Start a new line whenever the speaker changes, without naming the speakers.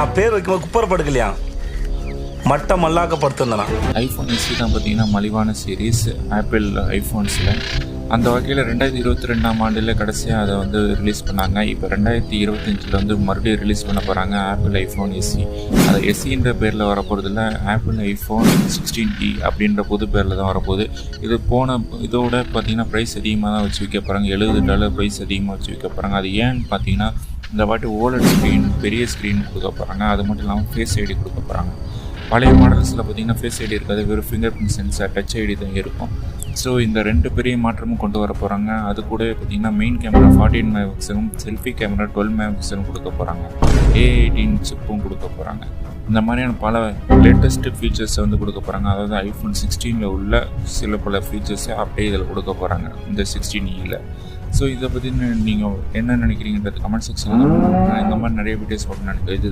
நான் பேர் வைக்கும் குப்பரப்படுக்கலையா மட்டம் மல்லாக்கப்படுத்திருந்தேன்
ஐஃபோன் எஸ்சி தான் பார்த்தீங்கன்னா மலிவான சீரீஸ் ஆப்பிள் ஐஃபோன்ஸில் அந்த வகையில் ரெண்டாயிரத்தி இருபத்தி ரெண்டாம் ஆண்டில் கடைசியாக அதை வந்து ரிலீஸ் பண்ணாங்க. இப்போ ரெண்டாயிரத்தி இருபத்தஞ்சில் வந்து மறுபடியும் ரிலீஸ் பண்ண போகிறாங்க ஆப்பிள் ஐஃபோன் எஸ்சி அது எஸ்சின்ற பேரில் வரப்போகிறதுல ஆப்பிள் ஐஃபோன் சிக்ஸ்டீன் டி அப்படின்ற புது பேரில் தான் வரப்போகுது. இது போன இதோட பார்த்தீங்கன்னா ப்ரைஸ் அதிகமாக தான் வச்சு விற்க போகிறாங்க எழுபது டாலர் ப்ரைஸ் அதிகமாக வச்சு விற்க போகிறாங்க அது ஏன்னு பார்த்தீங்கன்னா இந்த வாட்டி ஓலட் ஸ்க்ரீன் பெரிய ஸ்க்ரீன் கொடுக்க போகிறாங்க அது மட்டும் இல்லாமல் ஃபேஸ் ஐடி கொடுக்க போகிறாங்க பழைய மாடல்ஸில் பார்த்தீங்கன்னா ஃபேஸ் ஐடி இருக்காது. வெறும் finger print sensor touch ID தான் இருக்கும். ஸோ இந்த ரெண்டு பெரிய மாற்றமும் கொண்டு வர போகிறாங்க அது கூட பார்த்தீங்கன்னா மெயின் கேமரா ஃபார்ட்டின் மெகா பிக்சலும் செல்ஃபி கேமரா டுவெல் மெகா பிக்சலும் கொடுக்க போகிறாங்க ஏ எயிட்டீன் சிப்பும் கொடுக்க போகிறாங்க இந்த மாதிரியான பல லேட்டஸ்ட்டு ஃபீச்சர்ஸை வந்து கொடுக்க போகிறாங்க அதாவது ஐஃபோன் சிக்ஸ்டீனில் உள்ள சில பல ஃபீச்சர்ஸை அப்படியே இதில் கொடுக்க போகிறாங்க இந்த சிக்ஸ்டீன் இயில் ஸோ இதை பற்றி நீங்கள் என்ன நினைக்கிறீங்கன்றது கமெண்ட் செக்ஷனில் இந்த மாதிரி நிறைய வீடியோஸ் போட்டு நினைக்கிறேன் இது